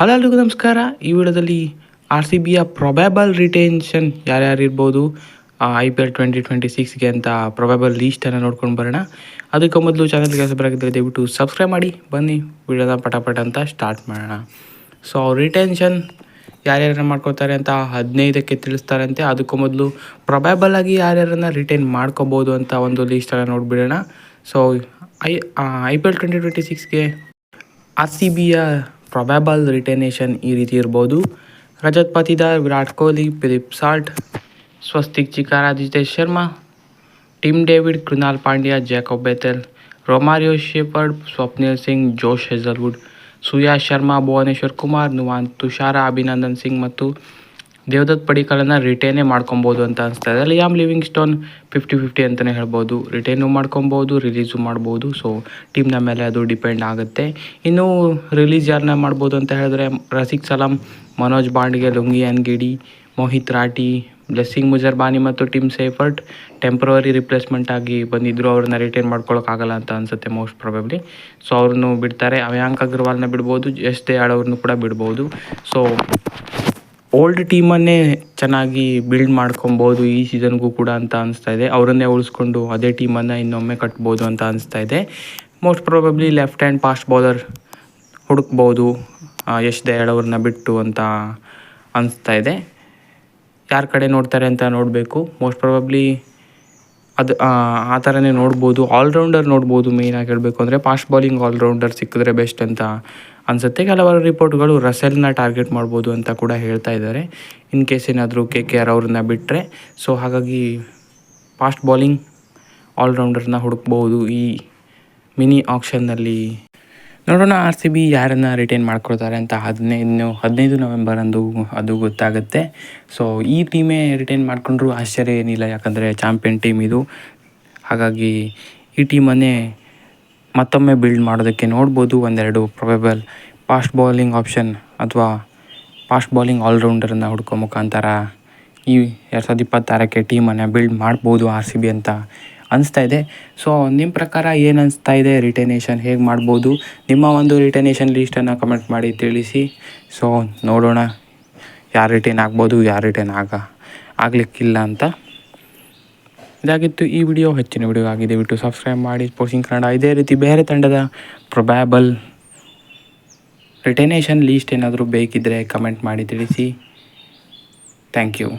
Hello ಎಲ್ರಿಗೂ ನಮಸ್ಕಾರ. ಈ ವಿಡಿಯೋದಲ್ಲಿ ಆರ್ ಸಿ ಬಿಯ ಪ್ರೊಬ್ಯಾಬಲ್ ರಿಟೆನ್ಷನ್ ಯಾರ್ಯಾರು ಇರ್ಬೋದು I P L twenty twenty ಸಿಕ್ಸ್ಗೆ ಅಂತ ಪ್ರೊಬ್ಯಾಬಲ್ ಲೀಸ್ಟನ್ನು ನೋಡ್ಕೊಂಡು ಬರೋಣ. ಅದಕ್ಕೆ ಮೊದಲು ಚಾನಲ್ಗೆ ಬರಾಗಿದ್ದರೆ ದಯವಿಟ್ಟು ಸಬ್ಸ್ಕ್ರೈಬ್ ಮಾಡಿ. ಬನ್ನಿ, ವಿಡಿಯೋದ ಪಟಾಪಟ ಅಂತ ಸ್ಟಾರ್ಟ್ ಮಾಡೋಣ. ಸೊ ರಿಟೆನ್ಷನ್ ಯಾರ್ಯಾರನ್ನ ಮಾಡ್ಕೋತಾರೆ ಅಂತ ಹದಿನೈದಕ್ಕೆ ತಿಳಿಸ್ತಾರಂತೆ. ಅದಕ್ಕೂ ಮೊದಲು ಪ್ರೊಬ್ಯಾಬಲ್ ಆಗಿ ಯಾರ್ಯಾರನ್ನ ರಿಟೈನ್ ಮಾಡ್ಕೋಬೋದು ಅಂತ ಒಂದು ಲೀಸ್ಟನ್ನು ನೋಡಿಬಿಡೋಣ. So I I P L twenty twenty ಸಿಕ್ಸ್ಗೆ R C ಬಿಯ ಪ್ರೊಬ್ಯಾಬಲ್ ರಿಟರ್ನೇಷನ್ ಈ ರೀತಿ ಇರ್ಬೋದು Rajat Patidar Virat Kohli Philip Salt Swastik Chikara Jitesh Sharma Tim David Krunal Pandya Jacob Bethell Romario Shepherd Swapnil Singh Josh Hazlewood Suyash Sharma Bhuvneshwar Kumar Nuwan Thushara Abhinandan Singh ಮತ್ತು ದೇವದತ್ ಪಡಿಕಲನ್ನು ರಿಟೇನೇ ಮಾಡ್ಕೊಬೋದು ಅಂತ ಅನಿಸ್ತಾ ಇದೆ. Liam Livingstone fifty fifty ಅಂತಲೇ ಹೇಳ್ಬೋದು. ರಿಟೇನು ಮಾಡ್ಕೊಬೋದು release ಮಾಡ್ಬೋದು. So ಟೀಮ್ನ ಮೇಲೆ ಅದು ಡಿಪೆಂಡ್ ಆಗುತ್ತೆ. ಇನ್ನು ರಿಲೀಸ್ ಯಾರನ್ನ ಮಾಡ್ಬೋದು ಅಂತ ಹೇಳಿದ್ರೆ, ರಸಿಕ್ ಸಲಾಂ, ಮನೋಜ್ ಬಾಂಡ್ಗೆ, ಲುಂಗಿ ಗಿಡಿ, ಮೋಹಿತ್ ರಾಟಿ ಬ್ಲೆಸ್ಸಿಂಗ್ ಮುಜರ್ಬಾನಿ ಮತ್ತು ಟೀಮ್ ಸೇಫರ್ಟ್ ಟೆಂಪ್ರವರಿ ರಿಪ್ಲೇಸ್ಮೆಂಟ್ ಆಗಿ ಬಂದಿದ್ದರು ಅವ್ರನ್ನ ರಿಟೈನ್ ಮಾಡ್ಕೊಳ್ಳೋಕ್ಕಾಗಲ್ಲ ಅಂತ ಅನಿಸುತ್ತೆ ಮೋಸ್ಟ್ ಪ್ರಾಬಬ್ಲಿ ಸೊ ಅವ್ರನ್ನು ಬಿಡ್ತಾರೆ. ಅವ್ಯಾಂಕ್ ಅಗರ್ವಾಲ್ನ ಬಿಡ್ಬೋದು. ಎಸ್ ದೇ ಆಡೋರ್ನು ಕೂಡ ಬಿಡ್ಬೋದು. ಸೊ ಓಲ್ಡ್ ಟೀಮನ್ನೇ ಚೆನ್ನಾಗಿ ಬಿಲ್ಡ್ ಮಾಡ್ಕೊಬೋದು ಈ ಸೀಸನ್ಗೂ ಕೂಡ ಅಂತ ಅನಿಸ್ತಾ ಇದೆ. ಅವರನ್ನೇ ಉಳಿಸ್ಕೊಂಡು ಅದೇ ಟೀಮನ್ನು ಇನ್ನೊಮ್ಮೆ ಕಟ್ಬೋದು ಅಂತ ಅನಿಸ್ತಾ ಇದೆ. Most probably left hand fast bowler ಹುಡುಕ್ಬೋದು Yash Dayal ಅವ್ರನ್ನ ಬಿಟ್ಟು ಅಂತ ಅನಿಸ್ತಾ ಇದೆ. ಯಾರ ಕಡೆ ನೋಡ್ತಾರೆ ಅಂತ ನೋಡಬೇಕು. ಮೋಸ್ಟ್ ಪ್ರಾಬಬ್ಲಿ ಅದು, ಆ ಥರನೇ ನೋಡ್ಬೋದು. ಆಲ್ರೌಂಡರ್ ನೋಡ್ಬೋದು ಮೇಯ್ನಾಗಿ ಹೇಳಬೇಕು ಅಂದರೆ ಫಾಸ್ಟ್ ಬೌಲಿಂಗ್ ಆಲ್ರೌಂಡರ್ ಸಿಕ್ಕಿದ್ರೆ ಬೆಸ್ಟ್ ಅಂತ ಅನಿಸುತ್ತೆ. ಕೆಲವರು ರಿಪೋರ್ಟ್ಗಳು ರಸೆಲ್ನ ಟಾರ್ಗೆಟ್ ಮಾಡ್ಬೋದು ಅಂತ ಕೂಡ ಹೇಳ್ತಾ ಇದ್ದಾರೆ. ಇನ್ ಕೇಸ್ ಏನಾದರೂ ಕೆ ಕೆ ಆರ್ ಅವ್ರನ್ನ ಬಿಟ್ಟರೆ ಸೊ ಹಾಗಾಗಿ ಫಾಸ್ಟ್ ಬೌಲಿಂಗ್ ಆಲ್ರೌಂಡರ್ನ ಹುಡುಕ್ಬೋದು ಈ ಮಿನಿ ಆಕ್ಷನ್ನಲ್ಲಿ ನೋಡೋಣ ಆರ್ ಸಿ ಬಿ ಯಾರನ್ನು ರಿಟೈನ್ ಮಾಡ್ಕೊಳ್ತಾರೆ ಅಂತ ಹದಿನೈದು ಹದಿನೈದು ನವೆಂಬರಂದು ಅದು ಗೊತ್ತಾಗುತ್ತೆ. ಸೊ ಈ ಟೀಮೇ ರಿಟೈನ್ ಮಾಡಿಕೊಂಡ್ರು ಆಶ್ಚರ್ಯ ಏನಿಲ್ಲ, ಯಾಕಂದರೆ ಚಾಂಪಿಯನ್ ಟೀಮ್ ಇದು. ಹಾಗಾಗಿ ಈ ಟೀಮನ್ನೇ ಮತ್ತೊಮ್ಮೆ ಬಿಲ್ಡ್ ಮಾಡೋದಕ್ಕೆ ನೋಡ್ಬೋದು. ಒಂದೆರಡು ಪ್ರೊಬೆಬಲ್ ಫಾಸ್ಟ್ ಬೌಲಿಂಗ್ ಆಪ್ಷನ್ ಅಥವಾ ಫಾಸ್ಟ್ ಬೌಲಿಂಗ್ ಆಲ್ರೌಂಡರನ್ನು ಹುಡ್ಕೋ ಮುಖಾಂತರ ಈ ಎರಡು ಸಾವಿರದ ಇಪ್ಪತ್ತಾರಕ್ಕೆ ಟೀಮನ್ನು ಬಿಲ್ಡ್ ಮಾಡ್ಬೋದು ಆರ್ ಸಿ ಬಿ ಅಂತ ಅನಿಸ್ತಾ ಇದೆ. ಸೊ ನಿಮ್ಮ ಪ್ರಕಾರ ಏನು ಅನಿಸ್ತಾ ಇದೆ? ರಿಟರ್ನೇಷನ್ ಹೇಗೆ ಮಾಡ್ಬೋದು? ನಿಮ್ಮ ಒಂದು ರಿಟರ್ನೇಷನ್ ಲೀಸ್ಟನ್ನು ಕಮೆಂಟ್ ಮಾಡಿ ತಿಳಿಸಿ. ಸೊ ನೋಡೋಣ. ಯಾರು ರಿಟರ್ನ್ ಆಗ್ಬೋದು, ಯಾರು ರಿಟರ್ನ್ ಆಗ, ಆಗಲಿಕ್ಕಿಲ್ಲ ಅಂತ. ಇದಾಗಿತ್ತು ಈ ವಿಡಿಯೋ ಹೆಚ್ಚಿನ ವಿಡಿಯೋ ಆಗಿದೆ ಬಿಟ್ಟು ಸಬ್ಸ್ಕ್ರೈಬ್ ಮಾಡಿ. ಸ್ಪೋರ್ಟ್ಸಿಂಗ್ ಕನ್ನಡ ಇದೇ ರೀತಿ ಬೇರೆ ತಂಡದ ಪ್ರೊಬ್ಯಾಬಲ್ ರಿಟರ್ನೇಷನ್ ಲೀಸ್ಟ್ ಏನಾದರೂ ಬೇಕಿದ್ದರೆ ಕಮೆಂಟ್ ಮಾಡಿ ತಿಳಿಸಿ. Thank you